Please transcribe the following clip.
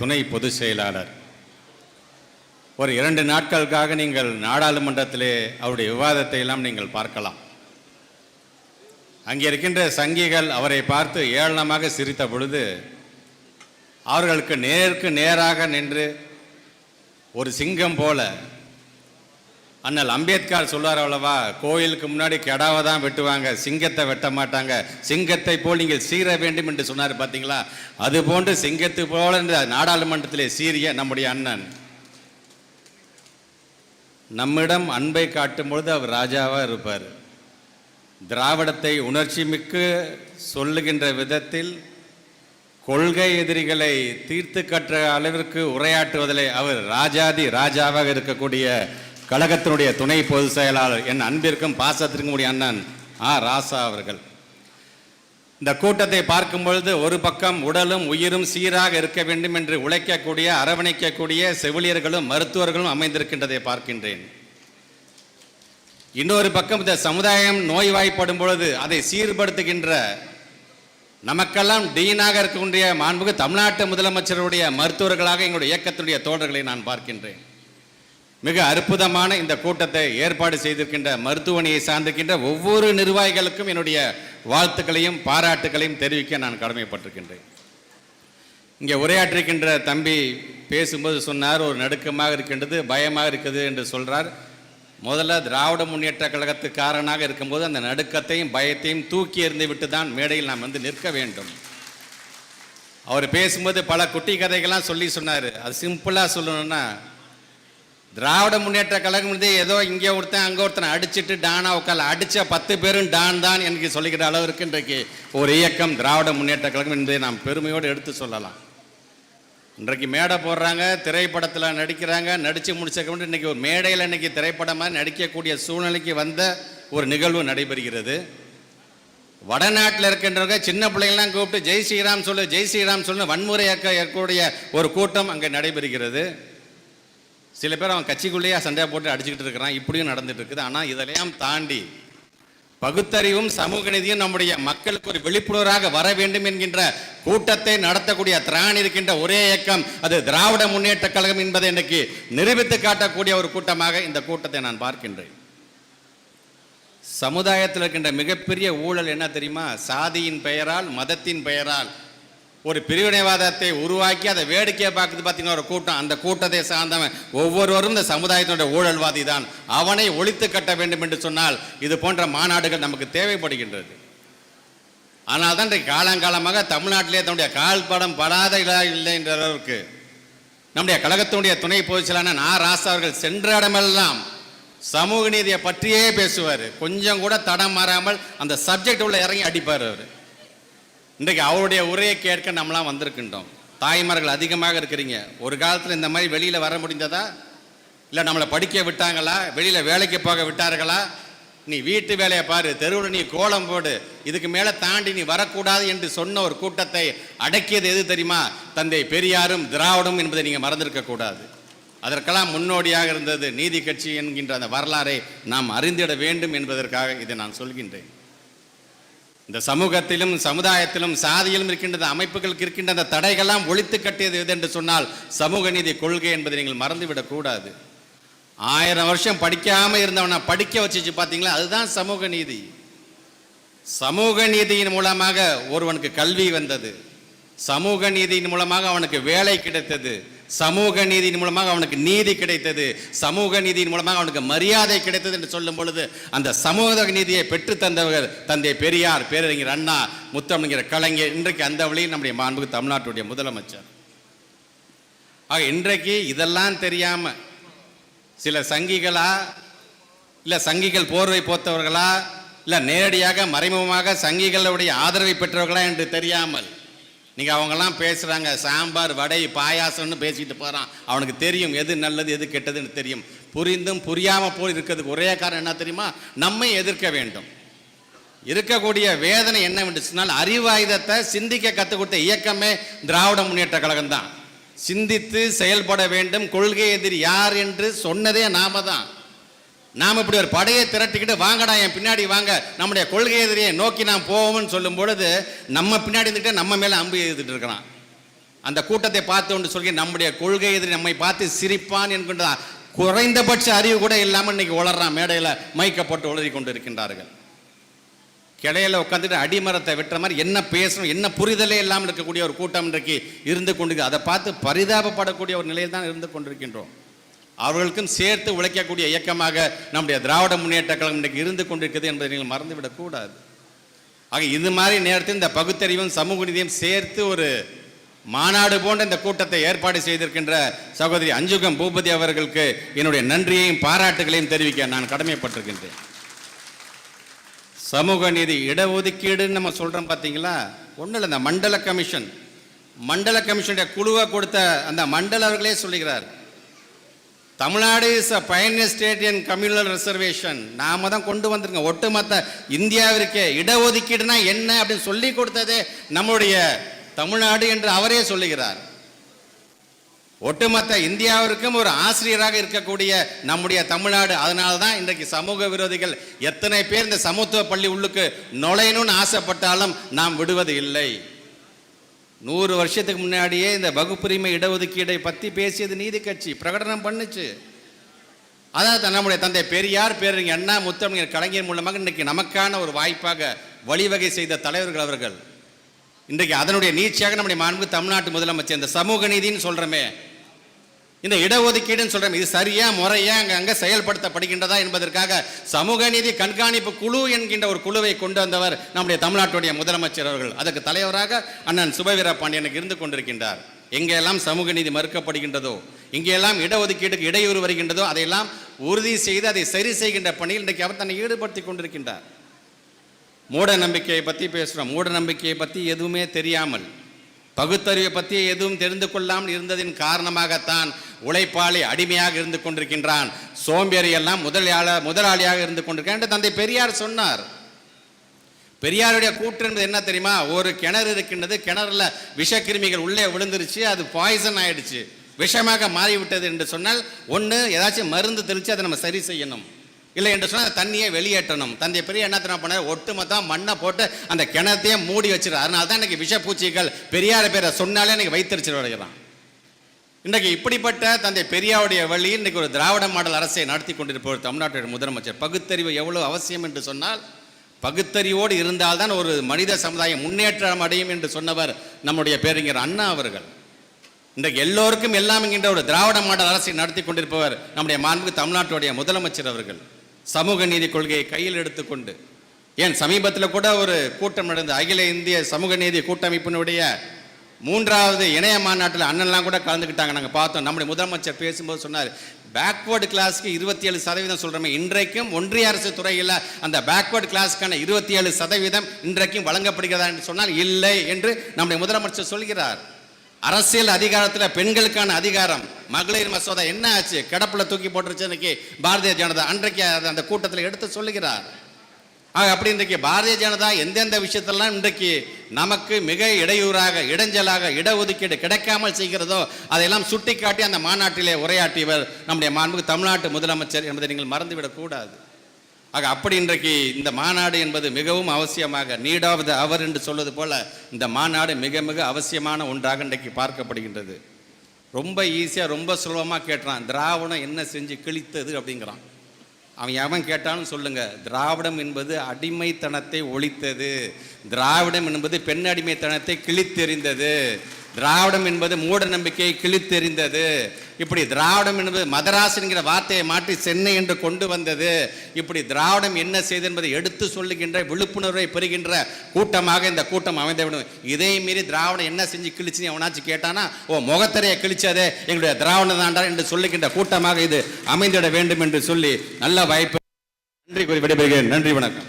துணை பொதுச் செயலாளர். ஒரு இரண்டு நாட்களுக்காக நீங்கள் நாடாளுமன்றத்திலே அவருடைய விவாதத்தை எல்லாம் நீங்கள் பார்க்கலாம். அங்கே இருக்கின்ற சங்கிகள் அவரை பார்த்து ஏளனமாக சிரித்த பொழுது அவர்களுக்கு நேருக்கு நேராக நின்று ஒரு சிங்கம் போல அண்ணல் அம்பேத்கர் சொல்வார் அவ்வளவா கோயிலுக்கு முன்னாடி கெடாவை தான் வெட்டுவாங்க சிங்கத்தை வெட்ட மாட்டாங்க. சிங்கத்தை போல் நீங்கள் சீர வேண்டும் என்று சொன்னார் பார்த்தீங்களா அது போன்று சிங்கத்து போல இந்த நாடாளுமன்றத்திலே சீரிய நம்முடைய அண்ணன். நம்மிடம் அன்பை காட்டும் பொழுது அவர் ராஜாவாக இருப்பார். திராவிடத்தை உணர்ச்சி மிக்கு சொல்லுகின்ற விதத்தில் கொள்கை எதிரிகளை தீர்த்து கற்ற அளவிற்கு உரையாற்றுவதிலே அவர் ராஜாதி ராஜாவாக இருக்கக்கூடிய கழகத்தினுடைய துணை பொதுச் செயலாளர் என் அன்பிற்கும் பாசத்திற்கும் உடைய அண்ணன் ஆ. ராசா அவர்கள். இந்த கூட்டத்தை பார்க்கும் பொழுது ஒரு பக்கம் உடலும் உயிரும் சீராக இருக்க வேண்டும் என்று உழைக்கக்கூடிய அரவணைக்கக்கூடிய செவிலியர்களும் மருத்துவர்களும் அமைந்திருக்கின்றதை பார்க்கின்றேன். இன்னொரு பக்கம் இந்த சமுதாயம் நோய்வாய்ப்படும் பொழுது அதை சீர்படுத்துகின்ற நமக்கெல்லாம் டீனாக இருக்கக்கூடிய மாண்புக்கு தமிழ்நாட்டு முதலமைச்சருடைய மருத்துவர்களாக எங்களுடைய இயக்கத்தினுடைய தோழர்களை நான் பார்க்கின்றேன். மிக அற்புதமான இந்த கூட்டத்தை ஏற்பாடு செய்திருக்கின்ற மருத்துவமனையை சார்ந்திருக்கின்ற ஒவ்வொரு நிர்வாகிகளுக்கும் என்னுடைய வாழ்த்துக்களையும் பாராட்டுகளையும் தெரிவிக்க நான் கடமைப்பட்டிருக்கின்றேன். இங்கே உரையாற்றிருக்கின்ற தம்பி பேசும்போது சொன்னார் ஒரு நடுக்கமாக இருக்கின்றது பயமாக இருக்குது என்று சொல்கிறார் முதல்ல திராவிட முன்னேற்ற கழகத்துக்காரனாக இருக்கும்போது அந்த நடுக்கத்தையும் பயத்தையும் தூக்கி எறிந்து விட்டு தான் மேடையில் நாம் வந்து நிற்க வேண்டும். அவர் பேசும்போது பல குட்டி கதைகள்லாம் சொல்லி சொன்னார். அது சிம்பிளாக சொல்லணும்னா திராவிட முன்னேற்ற கழகம் வந்து ஏதோ இங்கே ஒருத்தன் அங்கே ஒருத்தனை அடிச்சிட்டு டானா உட்கால அடித்த பத்து பேரும் டான் தான் எனக்கு சொல்லிக்கிற அளவிற்கு இன்றைக்கு ஒரு இயக்கம் திராவிட முன்னேற்ற கழகம் என்பதை நாம் பெருமையோடு எடுத்து சொல்லலாம். இன்றைக்கு மேடை போடுறாங்க திரைப்படத்தில் நடிக்கிறாங்க நடித்து முடிச்சக்கப்புறம் இன்றைக்கி ஒரு மேடையில் இன்றைக்கி திரைப்படமாக நடிக்கக்கூடிய சூழ்நிலைக்கு வந்த ஒரு நிகழ்வு நடைபெறுகிறது. வடநாட்டில் இருக்கின்றவங்க சின்ன பிள்ளைங்களாம் கூப்பிட்டு ஜெய் ஸ்ரீராம் சொல்லு ஜெய் ஸ்ரீராம் சொல்லு வன்முறையாக்க இருக்கக்கூடிய ஒரு கூட்டம் அங்கே நடைபெறுகிறது. சில பேர் அவன் கட்சிக்குள்ளேயே சண்டை போட்டு அடிச்சுக்கிட்டு இருக்கிறான். இப்படியும் நடந்துட்டு இருக்குது ஆனால் இதெல்லாம் தாண்டி பகுத்தறிவும் சமூக நீதியும் நம்முடைய மக்களுக்கு ஒரு விழிப்புணர்வாக வர வேண்டும் என்கின்ற கூட்டத்தை நடத்தக்கூடிய திராணி இருக்கின்ற ஒரே இயக்கம் அது திராவிட முன்னேற்ற கழகம் என்பதை இன்னைக்கு நிரூபித்து காட்டக்கூடிய ஒரு கூட்டமாக இந்த கூட்டத்தை நான் பார்க்கின்றேன். சமுதாயத்தில் இருக்கின்ற மிகப்பெரிய ஊழல் என்ன தெரியுமா? சாதியின் பெயரால் மதத்தின் பெயரால் ஒரு பிரிவினைவாதத்தை உருவாக்கி அதை வேடிக்கையை பார்க்குறது பார்த்தீங்கன்னா ஒரு கூட்டம். அந்த கூட்டத்தை சார்ந்தவன் ஒவ்வொருவரும் இந்த சமுதாயத்தினுடைய ஊழல்வாதி தான் அவனை ஒழித்து கட்ட வேண்டும் என்று சொன்னால் இது போன்ற மாநாடுகள் நமக்கு தேவைப்படுகின்றது. ஆனால் தான் இன்றைக்கு காலங்காலமாக தமிழ்நாட்டிலே தன்னுடைய கால் படம் படாத இல்லை என்ற அளவுக்கு நம்முடைய கழகத்தினுடைய துணை பொதுச்சலான நா. ராசா அவர்கள் சென்ற இடமெல்லாம் சமூக நீதியை பற்றியே பேசுவார். கொஞ்சம் கூட தடம் மாறாமல் அந்த சப்ஜெக்ட் உள்ள இறங்கி அடிப்பார் அவர். இன்றைக்கு அவருடைய உரையை கேட்க நம்மளாம் வந்திருக்கின்றோம். தாய்மார்கள் அதிகமாக இருக்கிறீங்க. ஒரு காலத்தில் இந்த மாதிரி வெளியில் வர முடிந்ததா? இல்லை நம்மளை படிக்க விட்டாங்களா? வெளியில் வேலைக்கு போக விட்டார்களா? நீ வீட்டு வேலையை பாரு தெருவில் நீ கோலம் போடு இதுக்கு மேலே தாண்டி நீ வரக்கூடாது என்று சொன்ன ஒரு கூட்டத்தை அடக்கியது எது தெரியுமா? தந்தை பெரியாரும் திராவிடம் என்பதை நீங்கள் மறந்திருக்கக்கூடாது அதற்கெல்லாம் முன்னோடியாக இருந்தது நீதி கட்சி என்கின்ற அந்த வரலாறை நாம் அறிந்திட வேண்டும் என்பதற்காக இதை நான் சொல்கின்றேன். இந்த சமூகத்திலும் சமுதாயத்திலும் சாதியிலும் இருக்கின்ற அமைப்புகளுக்கு இருக்கின்ற அந்த தடைகள்லாம் ஒழித்து கட்டியது எது என்று சொன்னால் சமூக நீதி கொள்கை என்பதை நீங்கள் மறந்துவிடக்கூடாது ஆயிரம் வருஷம் படிக்காமல் இருந்தவனை படிக்க வச்சுச்சு பார்த்தீங்களா அதுதான் சமூக நீதி. சமூக நீதியின் மூலமாக ஒருவனுக்கு கல்வி வந்தது. சமூக நீதியின் மூலமாக அவனுக்கு வேலை கிடைத்தது. சமூக நீதியின் மூலமாக அவனுக்கு நீதி கிடைத்தது. சமூக நீதியின் மூலமாக அவனுக்கு மரியாதை கிடைத்தது என்று சொல்லும் பொழுது அந்த சமூக நீதியை பெற்று தந்தவர் தந்தை பெரியார் பேரறிஞர் அண்ணா முத்தமிழர் கலைஞர் இன்றைக்கு அந்த வழியில் நம்முடைய மாண்புக்கு தமிழ்நாட்டுடைய முதலமைச்சர். ஆக இன்றைக்கு இதெல்லாம் தெரியாம சில சங்கிகளா இல்லை சங்கிகள் போர்வை போத்தவர்களா இல்லை நேரடியாக மறைமுகமாக சங்கிகளுடைய ஆதரவை பெற்றவர்களா என்று தெரியாமல் நீங்கள் அவங்கெல்லாம் பேசுகிறாங்க சாம்பார் வடை பாயாசம்னு பேசிட்டு போகிறான் அவனுக்கு தெரியும் எது நல்லது எது கெட்டதுன்னு தெரியும். புரிந்தும் புரியாமல் போய் இருக்கிறதுக்கு ஒரே காரணம் என்ன தெரியுமா? நம்மை எதிர்க்க வேண்டும். இருக்கக்கூடிய வேதனை என்ன சொன்னால் அறிவாயுதத்தை சிந்திக்க கற்றுக் கொடுத்த இயக்கமே திராவிட முன்னேற்ற கழகம் தான் சிந்தித்து செயல்பட வேண்டும். கொள்கை எதிரி யார் என்று சொன்னதே நாம தான் நாம் இப்படி ஒரு படையை திரட்டிக்கிட்டு வாங்கடா என் பின்னாடி வாங்க. நம்முடைய கொள்கை எதிரியை நோக்கி நாம் போவோம்னு சொல்லும் பொழுது நம்ம பின்னாடி இருந்துட்டு நம்ம மேலே அம்பு எழுதிட்டு இருக்கிறான். அந்த கூட்டத்தை பார்த்து ஒன்று சொல்லி நம்முடைய கொள்கை எதிரி நம்மை பார்த்து சிரிப்பான் என்கின்ற குறைந்தபட்ச அறிவு கூட இல்லாமல் இன்னைக்கு உளறான் மேடையில் மைக்கப்பட்டு உளறி கொண்டு இருக்கின்றார்கள் கிளையில உட்காந்துட்டு அடிமரத்தை வெட்டுற மாதிரி என்ன பேசணும் என்ன புரிதலே இல்லாமல் இருக்கக்கூடிய ஒரு கூட்டம் இன்றைக்கு இருந்து கொண்டு அதை பார்த்து பரிதாபப்படக்கூடிய ஒரு நிலையில் தான் இருந்து கொண்டிருக்கின்றோம். அவர்களுக்கும் சேர்த்து உழைக்கக்கூடிய இயக்கமாக நம்முடைய திராவிட முன்னேற்ற கழகம் இன்றைக்கு இருந்து கொண்டிருக்கிறது என்பதை நீங்கள் மறந்துவிடக்கூடாது ஆக இது மாதிரி நேரத்தில் இந்த பகுத்தறிவும் சமூக நீதியும் சேர்த்து ஒரு மாநாடு போன்ற இந்த கூட்டத்தை ஏற்பாடு செய்திருக்கின்ற சகோதரி அஞ்சுகம் பூபதி அவர்களுக்கு என்னுடைய நன்றியையும் பாராட்டுகளையும் தெரிவிக்க நான் கடமைப்பட்டிருக்கின்றேன். சமூக நீதி இடஒதுக்கீடுன்னு நம்ம சொல்கிறோம் பார்த்தீங்களா? ஒன்றும் இல்லை இந்த மண்டல கமிஷன். மண்டல கமிஷனுடைய குழுவை கொடுத்த அந்த மண்டல அவர்களே சொல்லுகிறார் Tamil Nadu is a pioneer state and communal reservation நாம தான் கொண்டு வந்திருக்கோம். ஒட்டுமொத்த இந்தியாவிற்கு இடஒதுக்கீடுனா என்ன அப்படின்னு சொல்லி கொடுத்ததே நம்முடைய தமிழ்நாடு என்று அவரே சொல்லுகிறார். ஒட்டுமொத்த இந்தியாவிற்கும் ஒரு ஆசிரியராக இருக்கக்கூடிய நம்முடைய தமிழ்நாடு. அதனால தான் இன்றைக்கு சமூக விரோதிகள் எத்தனை பேர் இந்த சமத்துவ பள்ளி உள்ளுக்கு நுழையணும்னு ஆசைப்பட்டாலும் நாம் விடுவது இல்லை. நூறு வருஷத்துக்கு முன்னாடியே இந்த வகுப்புரிமை இடஒதுக்கீடை பற்றி பேசியது நீதி கட்சி. பிரகடனம் பண்ணுச்சு. அதான் நம்முடைய தந்தை பெரியார் பேரறிஞர் அண்ணா முத்தமிழர் கலைஞர் மூலமாக இன்றைக்கு நமக்கான ஒரு வாய்ப்பாக வழிவகை செய்த தலைவர்கள் அவர்கள். இன்றைக்கு அதனுடைய நீச்சியாக நம்முடைய மாண்பு தமிழ்நாட்டு முதலமைச்சர் இந்த சமூக நீதின்னு சொல்கிறோமே இந்த இடஒதுக்கீடுன்னு சொல்றோம். இது சரியா முறையா அங்க அங்க செயல்படுத்தப்படுகின்றதா என்பதற்காக சமூக நீதி கண்காணிப்பு குழு என்கின்ற ஒரு குழுவை கொண்டு வந்தவர் நம்முடைய தமிழ்நாட்டுடைய முதலமைச்சர் அவர்கள். அதற்கு தலைவராக அண்ணன் சுபவீர பாண்டியனுக்கு இருந்து கொண்டிருக்கின்றார். எங்கெல்லாம் சமூக நீதி மறுக்கப்படுகின்றதோ இங்கெல்லாம் இடஒதுக்கீடுக்கு இடையூறு வருகின்றதோ அதையெல்லாம் உறுதி செய்து அதை சரி செய்கின்ற பணியில் இன்றைக்கு அவர் தன்னை ஈடுபடுத்தி கொண்டிருக்கின்றார். மூட நம்பிக்கையை பற்றி பேசுகிறோம் மூட நம்பிக்கையை பற்றி எதுவுமே தெரியாமல் பகுத்தறிவை பற்றி எதுவும் தெரிந்து கொள்ளாமல் இருந்ததின் காரணமாகத்தான் உழைப்பாளி அடிமையாக இருந்து கொண்டிருக்கின்றான். சோம்பேறி எல்லாம் முதலாள முதலாளியாக இருந்து கொண்டிருக்கான் என்று தந்தை பெரியார் சொன்னார். பெரியாருடைய கூற்று என்பது என்ன தெரியுமா? ஒரு கிணறு இருக்கின்றது கிணறுல விஷக்கிருமிகள் உள்ளே விழுந்துருச்சு அது பாய்சன் ஆயிடுச்சு. விஷமாக மாறிவிட்டது என்று சொன்னால் ஒன்று ஏதாச்சும் மருந்து தெளித்து அதை நம்ம சரி செய்யணும். இல்லை என்று சொன்னால் தண்ணியை வெளியேற்றணும். தந்தை பெரிய என்ன தினம் பண்ணார்? ஒட்டுமொத்தம் மண்ணை போட்டு அந்த கிணத்தையே மூடி வச்சிருக்காரு அதனால தான் இன்னைக்கு விஷப்பூச்சிகள் பெரியார் பேரை சொன்னாலே இன்னைக்கு வைத்தறிச்சு வருகிறான் இன்றைக்கு இப்படிப்பட்ட தந்தை பெரியாவுடைய வழி இன்றைக்கு ஒரு திராவிட மாடல் அரசை நடத்தி கொண்டிருப்பவர் தமிழ்நாட்டுடைய முதலமைச்சர். பகுத்தறிவு எவ்வளோ அவசியம் என்று சொன்னால் பகுத்தறிவோடு இருந்தால்தான் ஒரு மனித சமுதாயம் முன்னேற்றம் அடையும் என்று சொன்னவர் நம்முடைய பேரறிஞர் அண்ணா அவர்கள். இன்றைக்கு எல்லோருக்கும் எல்லாம் என்கின்ற ஒரு திராவிட மாடல் அரசை நடத்தி கொண்டிருப்பவர் நம்முடைய மாண்பு தமிழ்நாட்டுடைய முதலமைச்சர் அவர்கள். சமூக நீதி கொள்கையை கையில் எடுத்துக்கொண்டு ஏன் சமீபத்தில் கூட ஒரு கூட்டம் நடந்த அகில இந்திய சமூக நீதி கூட்டமைப்பினுடைய மூன்றாவது இணைய மாநாட்டில் அண்ணன்லாம் கூட கலந்துக்கிட்டாங்க. நாங்கள் பார்த்தோம். நம்முடைய முதலமைச்சர் பேசும்போது சொன்னார் பேக்வேர்டு கிளாஸ்க்கு இருபத்தி ஏழு சதவீதம் சொல்கிறோமே இன்றைக்கும் ஒன்றிய அரசு துறையில் அந்த பேக்வேர்டு கிளாஸ்க்கான இருபத்தி ஏழு சதவீதம் இன்றைக்கும் வழங்கப்படுகிறதா? என்று சொன்னால் இல்லை என்று நம்முடைய முதலமைச்சர் சொல்கிறார். அரசியல் அதிகாரத்தில் பெண்களுக்கான அதிகாரம் மகளிர் மசோதா என்ன ஆச்சு? கிடப்பில் தூக்கி போட்டுருச்சு இன்னைக்கு பாரதிய ஜனதா. அன்றைக்கு அதை அந்த கூட்டத்தில் எடுத்து சொல்லுகிறார். ஆக அப்படி இன்றைக்கு பாரதிய ஜனதா எந்தெந்த விஷயத்தெல்லாம் இன்றைக்கு நமக்கு மிக இடையூறாக இடைஞ்சலாக இடஒதுக்கீடு கிடைக்காமல் செய்கிறதோ அதையெல்லாம் சுட்டிக்காட்டி அந்த மாநாட்டிலே உரையாற்றியவர் நம்முடைய மாண்புக்கு தமிழ்நாட்டு முதலமைச்சர் என்பதை நீங்கள் மறந்துவிடக்கூடாது ஆக அப்படி இன்றைக்கு இந்த மாநாடு என்பது மிகவும் அவசியமாக நீட் ஆஃப் த அவர் என்று சொல்வது போல இந்த மாநாடு மிக மிக அவசியமான ஒன்றாக இன்றைக்கு பார்க்கப்படுகின்றது. ரொம்ப ஈஸியாக ரொம்ப சுலபமாக கேட்டுறான் திராவிடம் என்ன செஞ்சு கிழித்தது அப்படிங்கிறான். அவன் எவன் கேட்டாலும் சொல்லுங்க. திராவிடம் என்பது அடிமைத்தனத்தை ஒழித்தது. திராவிடம் என்பது பெண் அடிமைத்தனத்தை கிழித்தெறிந்தது. திராவிடம் என்பது மூட நம்பிக்கையை கிழித்தெறிந்தது. இப்படி திராவிடம் என்பது மதராஸ் என்கிற வார்த்தையை மாற்றி சென்னை என்று கொண்டு வந்தது. இப்படி திராவிடம் என்ன செய்தது என்பதை எடுத்து சொல்லுகின்ற விழிப்புணர்வை பெறுகின்ற கூட்டமாக இந்த கூட்டம் அமைந்துவிடும் இதே மீறி திராவிடம் என்ன செஞ்சு கிழிச்சு எவனாச்சும் கேட்டானா ஓ முகத்தரையை கிழிச்சதே எங்களுடைய திராவிடம் தாண்டா என்று சொல்லுகின்ற கூட்டமாக இது அமைந்திட வேண்டும் என்று சொல்லி நல்ல வாய்ப்பு. நன்றி கூறி விடைபெறுகிறேன். நன்றி வணக்கம்.